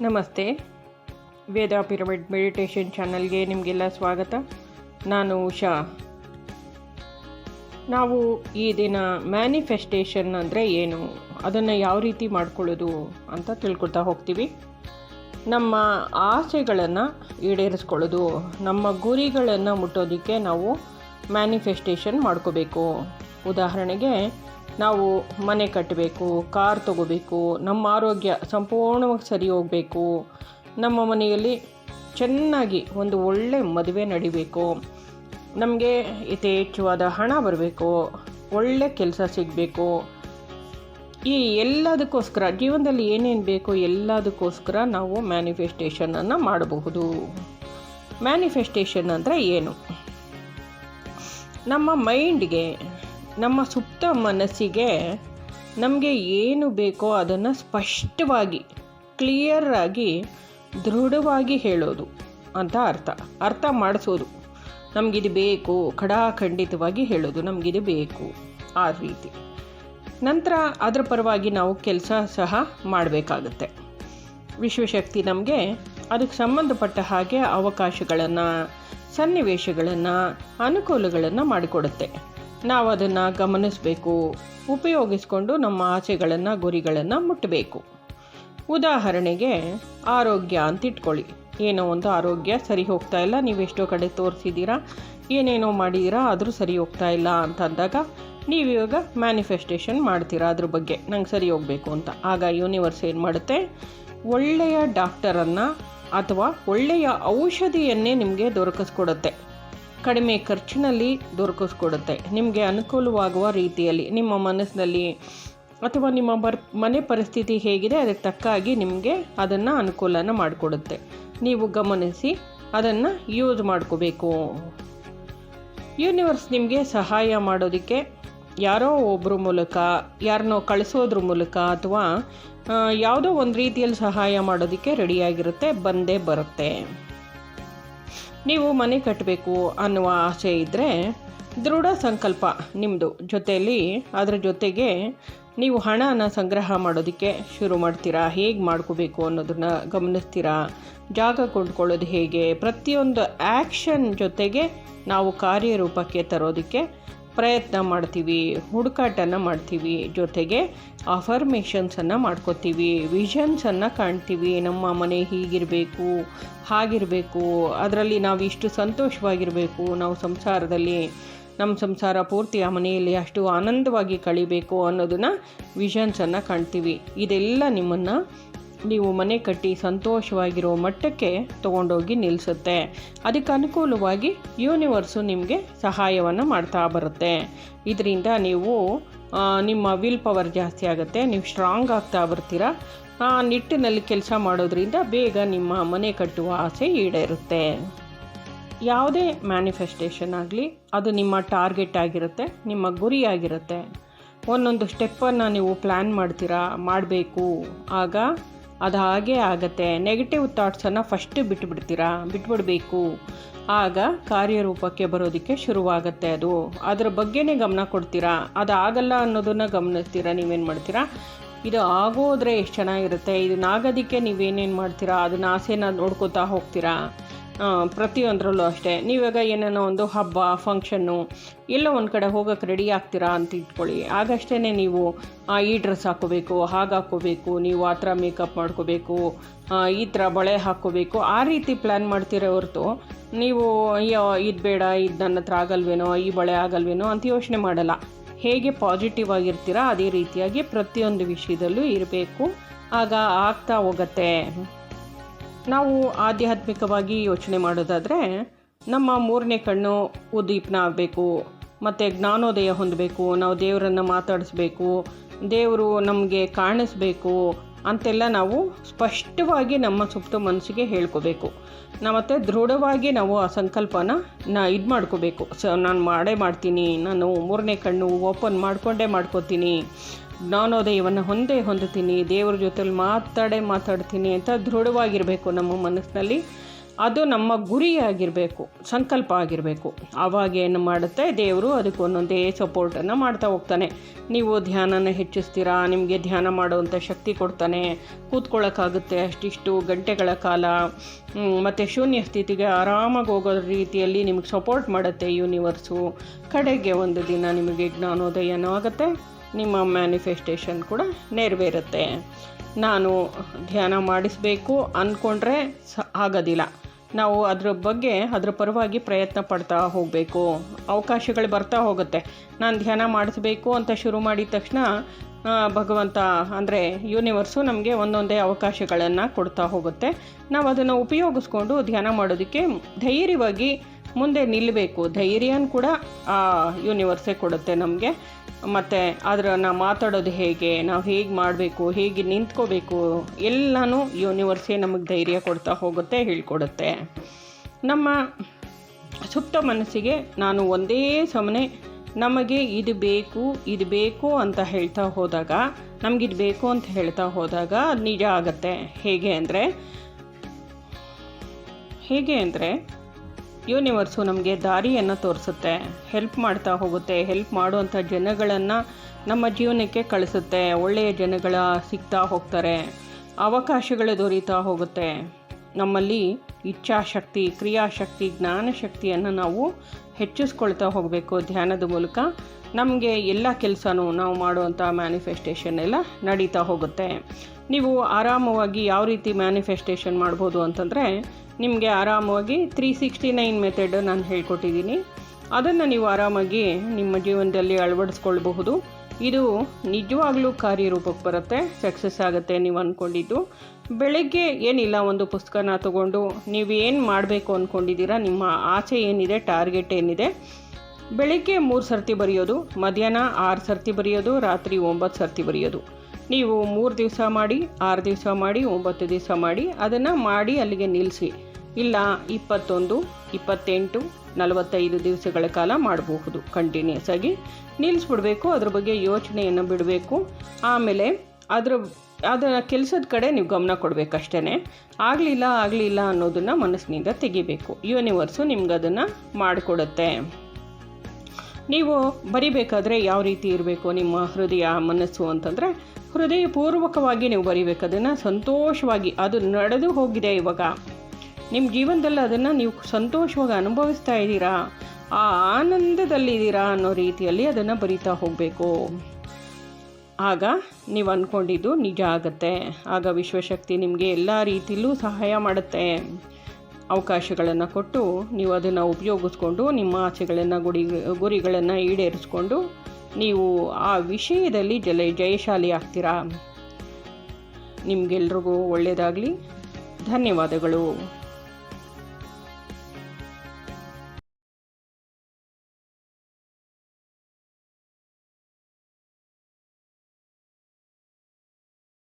ನಮಸ್ತೆ. ವೇದ pyramid meditation ಚಾನಲ್ಗೆ ನಿಮಗೆಲ್ಲ ಸ್ವಾಗತ. ನಾನು ಉಷಾ. ನಾವು ಈ ದಿನ ಮ್ಯಾನಿಫೆಸ್ಟೇಷನ್ ಅಂದರೆ ಏನು? ಅದನ್ನು ಯಾವ ರೀತಿ ಮಾಡ್ಕೊಳ್ಳೋದು ಅಂತ ತಿಳ್ಕೊಳ್ತಾ ಹೋಗ್ತೀವಿ. ನಮ್ಮ ಆಸೆಗಳನ್ನು ಈಡೇರಿಸ್ಕೊಳ್ಳೋದು, ನಮ್ಮ ಗುರಿಗಳನ್ನು ಮುಟ್ಟೋದಕ್ಕೆ ನಾವು ಮ್ಯಾನಿಫೆಸ್ಟೇಷನ್ ಮಾಡ್ಕೋಬೇಕು. ಉದಾಹರಣೆಗೆ ನಾವು ಮನೆ ಕಟ್ಟಬೇಕು, ಕಾರ್ ತಗೋಬೇಕು, ನಮ್ಮ ಆರೋಗ್ಯ ಸಂಪೂರ್ಣವಾಗಿ ಸರಿ ಹೋಗಬೇಕು. ನಮ್ಮ ಮನೆಯಲ್ಲಿ ಚೆನ್ನಾಗಿ ಒಂದು ಒಳ್ಳೆ ಮದುವೆ ನಡಿಬೇಕು. ನಮಗೆ ಯಥೇಚ್ಛವಾದ ಹಣ ಬರಬೇಕು, ಒಳ್ಳೆ ಕೆಲಸ ಸಿಗಬೇಕು. ಈ ಎಲ್ಲದಕ್ಕೋಸ್ಕರ, ಜೀವನದಲ್ಲಿ ಏನೇನು ಬೇಕೋ ಎಲ್ಲದಕ್ಕೋಸ್ಕರ ನಾವು ಮ್ಯಾನಿಫೆಸ್ಟೇಷನನ್ನು ಮಾಡಬಹುದು. ಮ್ಯಾನಿಫೆಸ್ಟೇಷನ್ ಅಂದರೆ ಏನು? ನಮ್ಮ ಮೈಂಡ್ಗೆ ನಮ್ಮ ಸುಪ್ತ ಮನಸ್ಸಿಗೆ ನಮಗೆ ಏನು ಬೇಕೋ ಅದನ್ನು ಸ್ಪಷ್ಟವಾಗಿ ಕ್ಲಿಯರಾಗಿ ದೃಢವಾಗಿ ಹೇಳೋದು ಅಂತ ಅರ್ಥ. ಅರ್ಥ ಮಾಡಿಸೋದು. ನಮಗಿದು ಬೇಕು, ಖಡಾಖಂಡಿತವಾಗಿ ಹೇಳೋದು ನಮಗಿದು ಬೇಕು ಆ ರೀತಿ. ನಂತರ ಅದರ ಪರವಾಗಿ ನಾವು ಕೆಲಸ ಸಹ ಮಾಡಬೇಕಾಗತ್ತೆ. ವಿಶ್ವಶಕ್ತಿ ನಮಗೆ ಅದಕ್ಕೆ ಸಂಬಂಧಪಟ್ಟ ಹಾಗೆ ಅವಕಾಶಗಳನ್ನು, ಸನ್ನಿವೇಶಗಳನ್ನು, ಅನುಕೂಲಗಳನ್ನು ಮಾಡಿಕೊಡುತ್ತೆ. ನಾವು ಅದನ್ನು ಗಮನಿಸಬೇಕು. ಉಪಯೋಗಿಸ್ಕೊಂಡು ನಮ್ಮ ಆಸೆಗಳನ್ನು, ಗುರಿಗಳನ್ನು ಮುಟ್ಟಬೇಕು ಉದಾಹರಣೆಗೆ, ಆರೋಗ್ಯ ಅಂತ ಇಟ್ಕೊಳ್ಳಿ ಏನೋ ಒಂದು ಆರೋಗ್ಯ ಸರಿ ಹೋಗ್ತಾ ಇಲ್ಲ ನೀವು ಎಷ್ಟೋ ಕಡೆ ತೋರಿಸಿದ್ದೀರಾ, ಏನೇನೋ ಮಾಡಿದ್ದೀರಾ, ಆದರೂ ಸರಿ ಹೋಗ್ತಾ ಇಲ್ಲ ಅಂತ ಅಂದಾಗ ನೀವು ಇವಾಗ ಮ್ಯಾನಿಫೆಸ್ಟೇಷನ್ ಮಾಡ್ತೀರಾ ಅದ್ರ ಬಗ್ಗೆ. ನಂಗೆ ಸರಿ ಹೋಗಬೇಕು ಅಂತ. ಆಗ ಯೂನಿವರ್ಸ್ ಏನು ಮಾಡುತ್ತೆ? ಒಳ್ಳೆಯ ಡಾಕ್ಟರನ್ನು ಅಥವಾ ಒಳ್ಳೆಯ ಔಷಧಿಯನ್ನೇ ನಿಮಗೆ ದೊರಕಿಸ್ಕೊಡುತ್ತೆ. ಕಡಿಮೆ ಖರ್ಚಿನಲ್ಲಿ ದೊರಕಿಸ್ಕೊಡುತ್ತೆ. ನಿಮಗೆ ಅನುಕೂಲವಾಗುವ ರೀತಿಯಲ್ಲಿ ನಿಮ್ಮ ಮನಸ್ಸಿನಲ್ಲಿ ಅಥವಾ ನಿಮ್ಮ ಬರ್, ಮನೆ ಪರಿಸ್ಥಿತಿ ಹೇಗಿದೆ, ಅದಕ್ಕೆ ತಕ್ಕಾಗಿ ನಿಮಗೆ ಅದನ್ನು ಅನುಕೂಲನ ಮಾಡಿಕೊಡುತ್ತೆ. ನೀವು ಗಮನಿಸಿ ಅದನ್ನು ಯೂಸ್ ಮಾಡ್ಕೋಬೇಕು. ಯೂನಿವರ್ಸ್ ನಿಮಗೆ ಸಹಾಯ ಮಾಡೋದಕ್ಕೆ ಯಾರೋ ಒಬ್ಬರ ಮೂಲಕ, ಯಾರನ್ನೋ ಕಳಿಸೋದ್ರ ಮೂಲಕ ಅಥವಾ ಯಾವುದೋ ಒಂದು ರೀತಿಯಲ್ಲಿ ಸಹಾಯ ಮಾಡೋದಕ್ಕೆ ರೆಡಿಯಾಗಿರುತ್ತೆ ಬಂದೇ ಬರುತ್ತೆ. ನೀವು ಮನೆ ಕಟ್ಟಬೇಕು ಅನ್ನುವ ಆಸೆ ಇದ್ದರೆ ದೃಢ ಸಂಕಲ್ಪ ನಿಮ್ಮದು ಜೊತೆಯಲ್ಲಿ ಅದರ ಜೊತೆಗೆ ನೀವು ಹಣನ ಸಂಗ್ರಹ ಮಾಡೋದಕ್ಕೆ ಶುರು ಮಾಡ್ತೀರಾ? ಹೇಗೆ ಮಾಡ್ಕೋಬೇಕು ಅನ್ನೋದನ್ನ ಗಮನಿಸ್ತೀರಾ? ಜಾಗ ಕೊಂಡ್ಕೊಳ್ಳೋದು ಹೇಗೆ? ಪ್ರತಿಯೊಂದು ಆ್ಯಕ್ಷನ್ ಜೊತೆಗೆ ನಾವು ಕಾರ್ಯರೂಪಕ್ಕೆ ತರೋದಕ್ಕೆ ಪ್ರಯತ್ನ ಮಾಡ್ತೀವಿ, ಹುಡುಕಾಟನ ಮಾಡ್ತೀವಿ, ಜೊತೆಗೆ ಅಫರ್ಮೇಷನ್ಸನ್ನು ಮಾಡ್ಕೋತೀವಿ ವಿಷನ್ಸನ್ನು ಕಾಣ್ತೀವಿ, ನಮ್ಮ ಮನೆ ಹೀಗಿರಬೇಕು, ಹಾಗಿರಬೇಕು, ಅದರಲ್ಲಿ ನಾವು ಇಷ್ಟು ಸಂತೋಷವಾಗಿರಬೇಕು, ನಾವು ಸಂಸಾರದಲ್ಲಿ ನಮ್ಮ ಸಂಸಾರ ಪೂರ್ತಿ ಆ ಮನೆಯಲ್ಲಿ ಅಷ್ಟು ಆನಂದವಾಗಿ ಕಳಿಬೇಕು ಅನ್ನೋದನ್ನು ವಿಷನ್ಸನ್ನು ಕಾಣ್ತೀವಿ. ಇದೆಲ್ಲ ನಿಮ್ಮನ್ನು ನೀವು ಮನೆ ಕಟ್ಟಿ ಸಂತೋಷವಾಗಿರೋ ಮಟ್ಟಕ್ಕೆ ತಗೊಂಡೋಗಿ ನಿಲ್ಲಿಸುತ್ತೆ ಅದಕ್ಕೆ ಅನುಕೂಲವಾಗಿ ಯೂನಿವರ್ಸು ನಿಮಗೆ ಸಹಾಯವನ್ನು ಮಾಡ್ತಾ ಬರುತ್ತೆ. ಇದರಿಂದ ನೀವು ನಿಮ್ಮ ವಿಲ್ ಪವರ್ ಜಾಸ್ತಿ ಆಗುತ್ತೆ. ನೀವು ಸ್ಟ್ರಾಂಗ್ ಆಗ್ತಾ ಬರ್ತೀರಾ. ಆ ನಿಟ್ಟಿನಲ್ಲಿ ಕೆಲಸ ಮಾಡೋದ್ರಿಂದ ಬೇಗ ನಿಮ್ಮ ಮನೆ ಕಟ್ಟುವ ಆಸೆ ಈಡೇರುತ್ತೆ. ಯಾವುದೇ ಮ್ಯಾನಿಫೆಸ್ಟೇಷನ್ ಆಗಲಿ, ಅದು ನಿಮ್ಮ ಟಾರ್ಗೆಟ್ ಆಗಿರುತ್ತೆ, ನಿಮ್ಮ ಗುರಿ ಆಗಿರುತ್ತೆ. ಒಂದೊಂದು ಸ್ಟೆಪ್ಪನ್ನು ನೀವು ಪ್ಲ್ಯಾನ್ ಮಾಡ್ತೀರಾ, ಮಾಡಬೇಕು. ಆಗ ಅದು ಹಾಗೇ ಆಗತ್ತೆ. ನೆಗೆಟಿವ್ ಥಾಟ್ಸನ್ನು ಫಸ್ಟ್ ಬಿಟ್ಟುಬಿಡ್ತೀರಾ ಬಿಟ್ಬಿಡಬೇಕು. ಆಗ ಕಾರ್ಯರೂಪಕ್ಕೆ ಬರೋದಕ್ಕೆ ಶುರುವಾಗತ್ತೆ ಅದು. ಅದರ ಬಗ್ಗೆನೇ ಗಮನ ಕೊಡ್ತೀರಾ? ಅದು ಆಗಲ್ಲ ಅನ್ನೋದನ್ನು ಗಮನಿಸ್ತೀರಾ? ನೀವೇನು ಮಾಡ್ತೀರಾ? ಇದು ಆಗೋದ್ರೆ ಎಷ್ಟು ಚೆನ್ನಾಗಿರುತ್ತೆ? ಇದನ್ನಾಗೋದಕ್ಕೆ ನೀವೇನೇನು ಮಾಡ್ತೀರಾ? ಅದನ್ನ ಆಸೆನ ನೋಡ್ಕೋತಾ ಹೋಗ್ತೀರಾ? ಪ್ರತಿಯೊಂದರಲ್ಲೂ ಅಷ್ಟೇ. ನೀವಾಗ ಏನೇನೋ ಒಂದು ಹಬ್ಬ ಫಂಕ್ಷನ್ನು ಎಲ್ಲ ಒಂದು ಕಡೆ ಹೋಗೋಕ್ಕೆ ರೆಡಿ ಆಗ್ತೀರಾ ಅಂತ ಇಟ್ಕೊಳ್ಳಿ. ಆಗಷ್ಟೇ ನೀವು ಈ ಡ್ರೆಸ್ ಹಾಕೋಬೇಕು ಹಾಗೆ ಹಾಕೋಬೇಕು ನೀವು ಆ ಥರ ಮೇಕಪ್ ಮಾಡ್ಕೋಬೇಕು ಈ ಥರ ಬಳೆ ಹಾಕೋಬೇಕು ಆ ರೀತಿ ಪ್ಲ್ಯಾನ್ ಮಾಡ್ತೀರ ಹೊರತು ನೀವು, ಅಯ್ಯೋ, ಇದು ಬೇಡ, ಇದು ನನ್ನ ಹತ್ರ ಆಗಲ್ವೇನೋ, ಈ ಬಳೆ ಆಗಲ್ವೇನೋ ಅಂತ ಯೋಚನೆ ಮಾಡಲ್ಲ. ಹೇಗೆ ಪಾಸಿಟಿವ್ ಆಗಿರ್ತೀರಾ ಅದೇ ರೀತಿಯಾಗಿ ಪ್ರತಿಯೊಂದು ವಿಷಯದಲ್ಲೂ ಇರಬೇಕು. ಆಗ ಆಗ್ತಾ ಹೋಗುತ್ತೆ. ನಾವು ಆಧ್ಯಾತ್ಮಿಕವಾಗಿ ಯೋಚನೆ ಮಾಡೋದಾದರೆ ನಮ್ಮ ಮೂರನೇ ಕಣ್ಣು ಉದ್ದೀಪನ ಆಗಬೇಕು, ಮತ್ತು ಜ್ಞಾನೋದಯ ಹೊಂದಬೇಕು, ನಾವು ದೇವರನ್ನು ಮಾತಾಡಿಸ್ಬೇಕು, ದೇವರು ನಮಗೆ ಕಾಣಿಸ್ಬೇಕು ಅಂತೆಲ್ಲ ನಾವು ಸ್ಪಷ್ಟವಾಗಿ ನಮ್ಮ ಸುಪ್ತ ಮನಸ್ಸಿಗೆ ಹೇಳ್ಕೋಬೇಕು. ಮತ್ತು ದೃಢವಾಗಿ ನಾವು ಆ ಸಂಕಲ್ಪನ ನಾ ಇದು ಮಾಡ್ಕೋಬೇಕು. ಸ ನಾನು ಮಾಡೇ ಮಾಡ್ತೀನಿ, ನಾನು ಮೂರನೇ ಕಣ್ಣು ಓಪನ್ ಮಾಡಿಕೊಂಡೇ ಮಾಡ್ಕೋತೀನಿ. ಜ್ಞಾನೋದಯವನ್ನು ಹೊಂದೇ ಹೊಂದುತ್ತೀನಿ, ದೇವರ ಜೊತೆಲಿ ಮಾತಾಡೇ ಮಾತಾಡ್ತೀನಿ ಅಂತ ದೃಢವಾಗಿರಬೇಕು ನಮ್ಮ ಮನಸ್ಸಿನಲ್ಲಿ. ಅದು ನಮ್ಮ ಗುರಿಯಾಗಿರಬೇಕು, ಸಂಕಲ್ಪ ಆಗಿರಬೇಕು. ಆವಾಗ ಏನು ಮಾಡುತ್ತೆ? ದೇವರು ಅದಕ್ಕೆ ಒಂದೊಂದೇ ಸಪೋರ್ಟನ್ನು ಮಾಡ್ತಾ ಹೋಗ್ತಾನೆ. ನೀವು ಧ್ಯಾನನ ಹೆಚ್ಚಿಸ್ತೀರಾ? ನಿಮಗೆ ಧ್ಯಾನ ಮಾಡುವಂಥ ಶಕ್ತಿ ಕೊಡ್ತಾನೆ. ಕೂತ್ಕೊಳ್ಳೋಕ್ಕಾಗುತ್ತೆ ಅಷ್ಟಿಷ್ಟು ಗಂಟೆಗಳ ಕಾಲ. ಮತ್ತು ಶೂನ್ಯ ಸ್ಥಿತಿಗೆ ಆರಾಮಾಗಿ ಹೋಗೋ ರೀತಿಯಲ್ಲಿ ನಿಮಗೆ ಸಪೋರ್ಟ್ ಮಾಡುತ್ತೆ ಯೂನಿವರ್ಸು ಕಡೆಗೆ ಒಂದು ದಿನ ನಿಮಗೆ ಜ್ಞಾನೋದಯನೂ ಆಗುತ್ತೆ ನಿಮ್ಮ ಮ್ಯಾನಿಫೆಸ್ಟೇಷನ್ ಕೂಡ ನೆರವೇರುತ್ತೆ. ನಾನು ಧ್ಯಾನ ಮಾಡಿಸಬೇಕು ಅಂದ್ಕೊಂಡ್ರೆ ಸ ಆಗೋದಿಲ್ಲ. ನಾವು ಅದ್ರ ಬಗ್ಗೆ ಅದ್ರ ಪರವಾಗಿ ಪ್ರಯತ್ನ ಪಡ್ತಾ ಹೋಗಬೇಕು. ಅವಕಾಶಗಳು ಬರ್ತಾ ಹೋಗುತ್ತೆ. ನಾನು ಧ್ಯಾನ ಮಾಡಿಸ್ಬೇಕು ಅಂತ ಶುರು ಮಾಡಿದ ತಕ್ಷಣ ಭಗವಂತ ಅಂದರೆ ಯೂನಿವರ್ಸು ನಮಗೆ ಒಂದೊಂದೇ ಅವಕಾಶಗಳನ್ನು ಕೊಡ್ತಾ ಹೋಗುತ್ತೆ. ನಾವು ಅದನ್ನು ಉಪಯೋಗಿಸ್ಕೊಂಡು ಧ್ಯಾನ ಮಾಡೋದಕ್ಕೆ ಧೈರ್ಯವಾಗಿ ಮುಂದೆ ನಿಲ್ಲಬೇಕು ಧೈರ್ಯನ ಕೂಡ ಆ ಯೂನಿವರ್ಸೇ ಕೊಡುತ್ತೆ ನಮಗೆ. ಮತ್ತು ಅದರ ನಾವು ಮಾತಾಡೋದು ಹೇಗೆ, ನಾವು ಹೇಗೆ ಮಾಡಬೇಕು, ಹೇಗೆ ನಿಂತ್ಕೋಬೇಕು, ಎಲ್ಲನೂ ಯೂನಿವರ್ಸೇ ನಮಗೆ ಧೈರ್ಯ ಕೊಡ್ತಾ ಹೋಗುತ್ತೆ, ಹೇಳ್ಕೊಡುತ್ತೆ. ನಮ್ಮ ಸುಪ್ತ ಮನಸ್ಸಿಗೆ ನಾನು ಒಂದೇ ಸಮನೆ, ನಮಗೆ ಇದು ಬೇಕು ಇದು ಬೇಕು ಅಂತ ಹೇಳ್ತಾ ಹೋದಾಗ ನಮಗಿದು ಬೇಕು ಅಂತ ಹೇಳ್ತಾ ಹೋದಾಗ ನಿಜ ಆಗತ್ತೆ. ಹೇಗೆ ಅಂದರೆ ಹೇಗೆ ಅಂದರೆ ಯೂನಿವರ್ಸು ನಮಗೆ ದಾರಿಯನ್ನು ತೋರಿಸುತ್ತೆ. ಹೆಲ್ಪ್ ಮಾಡ್ತಾ ಹೋಗುತ್ತೆ. ಹೆಲ್ಪ್ ಮಾಡುವಂಥ ಜನಗಳನ್ನು ನಮ್ಮ ಜೀವನಕ್ಕೆ ಕಳಿಸುತ್ತೆ. ಒಳ್ಳೆಯ ಜನಗಳ ಸಿಗ್ತಾ ಹೋಗ್ತಾರೆ. ಅವಕಾಶಗಳು ದೊರೀತಾ ಹೋಗುತ್ತೆ. ನಮ್ಮಲ್ಲಿ ಇಚ್ಛಾಶಕ್ತಿ, ಕ್ರಿಯಾಶಕ್ತಿ, ಜ್ಞಾನಶಕ್ತಿಯನ್ನು ನಾವು ಹೆಚ್ಚಿಸ್ಕೊಳ್ತಾ ಹೋಗಬೇಕು ಧ್ಯಾನದ ಮೂಲಕ. ನಮಗೆ ಎಲ್ಲ ಕೆಲಸನೂ ನಾವು ಮಾಡುವಂಥ ಮ್ಯಾನಿಫೆಸ್ಟೇಷನ್ ಎಲ್ಲ ನಡೀತಾ ಹೋಗುತ್ತೆ. ನೀವು ಆರಾಮವಾಗಿ ಯಾವ ರೀತಿ ಮ್ಯಾನಿಫೆಸ್ಟೇಷನ್ ಮಾಡ್ಬೋದು ಅಂತಂದರೆ ನಿಮಗೆ ಆರಾಮವಾಗಿ ತ್ರೀ ಸಿಕ್ಸ್ಟಿ ನೈನ್ ಮೆಥಡ್ ನಾನು ಹೇಳ್ಕೊಟ್ಟಿದ್ದೀನಿ. ಅದನ್ನು ನೀವು ಆರಾಮಾಗಿ ನಿಮ್ಮ ಜೀವನದಲ್ಲಿ ಅಳವಡಿಸ್ಕೊಳ್ಬಹುದು. ಇದು ನಿಜವಾಗ್ಲೂ ಕಾರ್ಯರೂಪಕ್ಕೆ ಬರುತ್ತೆ ಸಕ್ಸಸ್ ಆಗುತ್ತೆ ನೀವು ಅಂದ್ಕೊಂಡಿದ್ದು ಬೆಳಗ್ಗೆ ಏನಿಲ್ಲ, ಒಂದು ಪುಸ್ತಕನ ತಗೊಂಡು ನೀವು ಏನು ಮಾಡಬೇಕು ಅಂದ್ಕೊಂಡಿದ್ದೀರಾ ನಿಮ್ಮ ಆಸೆ ಏನಿದೆ, ಟಾರ್ಗೆಟ್ ಏನಿದೆ, ಬೆಳಗ್ಗೆ ಮೂರು ಸರ್ತಿ ಬರೆಯೋದು, ಮಧ್ಯಾಹ್ನ ಆರು ಸರ್ತಿ ಬರೆಯೋದು, ರಾತ್ರಿ ಒಂಬತ್ತು ಸರ್ತಿ ಬರೆಯೋದು. ನೀವು ಮೂರು ದಿವಸ ಮಾಡಿ, ಆರು ದಿವಸ ಮಾಡಿ, ಒಂಬತ್ತು ದಿವಸ ಮಾಡಿ, ಅದನ್ನು ಮಾಡಿ ಅಲ್ಲಿಗೆ ನಿಲ್ಲಿಸಿ. ಇಲ್ಲ, ಇಪ್ಪತ್ತೊಂದು, ಇಪ್ಪತ್ತೆಂಟು, ನಲವತ್ತೈದು ದಿವಸಗಳ ಕಾಲ ಮಾಡಬಹುದು. ಕಂಟಿನ್ಯೂಸ್ ಆಗಿ ನಿಲ್ಲಿಸ್ಬಿಡ್ಬೇಕು, ಅದ್ರ ಬಗ್ಗೆ ಯೋಚನೆಯನ್ನು ಬಿಡಬೇಕು. ಆಮೇಲೆ ಅದರ ಅದರ ಕೆಲಸದ ಕಡೆ ನೀವು ಗಮನ ಕೊಡಬೇಕಷ್ಟೇ ಆಗಲಿಲ್ಲ ಆಗಲಿಲ್ಲ ಅನ್ನೋದನ್ನು ಮನಸ್ಸಿನಿಂದ ತೆಗಿಬೇಕು. ಯೂನಿವರ್ಸು ನಿಮ್ಗೆ ಅದನ್ನು ಮಾಡಿಕೊಡುತ್ತೆ. ನೀವು ಬರಿಬೇಕಾದ್ರೆ ಯಾವ ರೀತಿ ಇರಬೇಕು ನಿಮ್ಮ ಹೃದಯ ಮನಸ್ಸು ಅಂತಂದರೆ ಹೃದಯಪೂರ್ವಕವಾಗಿ ನೀವು ಬರಿಬೇಕು ಅದನ್ನು ಸಂತೋಷವಾಗಿ ಅದು ನಡೆದು ಹೋಗಿದೆ ಇವಾಗ. ನಿಮ್ಮ ಜೀವನದಲ್ಲಿ ಅದನ್ನು ನೀವು ಸಂತೋಷವಾಗಿ ಅನುಭವಿಸ್ತಾ ಇದ್ದೀರಾ? ಆ ಆನಂದದಲ್ಲಿದ್ದೀರಾ ಅನ್ನೋ ರೀತಿಯಲ್ಲಿ ಅದನ್ನು ಬರಿತಾ ಹೋಗಬೇಕು. ಆಗ ನೀವು ಅಂದ್ಕೊಂಡಿದ್ದು ನಿಜ ಆಗುತ್ತೆ. ಆಗ ವಿಶ್ವಶಕ್ತಿ ನಿಮಗೆ ಎಲ್ಲ ರೀತಿಯಲ್ಲೂ ಸಹಾಯ ಮಾಡುತ್ತೆ. ಅವಕಾಶಗಳನ್ನು ಕೊಟ್ಟು ನೀವು ಅದನ್ನು ಉಪಯೋಗಿಸ್ಕೊಂಡು ನಿಮ್ಮ ಆಸೆಗಳನ್ನು ಗುಡಿ, ಗುರಿಗಳನ್ನು ಈಡೇರಿಸ್ಕೊಂಡು ನೀವು ಆ ವಿಷಯದಲ್ಲಿ ಜಲ, ಜಯಶಾಲಿ ಆಗ್ತೀರಾ? ನಿಮಗೆಲ್ರಿಗೂ ಒಳ್ಳೆಯದಾಗಲಿ ಧನ್ಯವಾದಗಳು.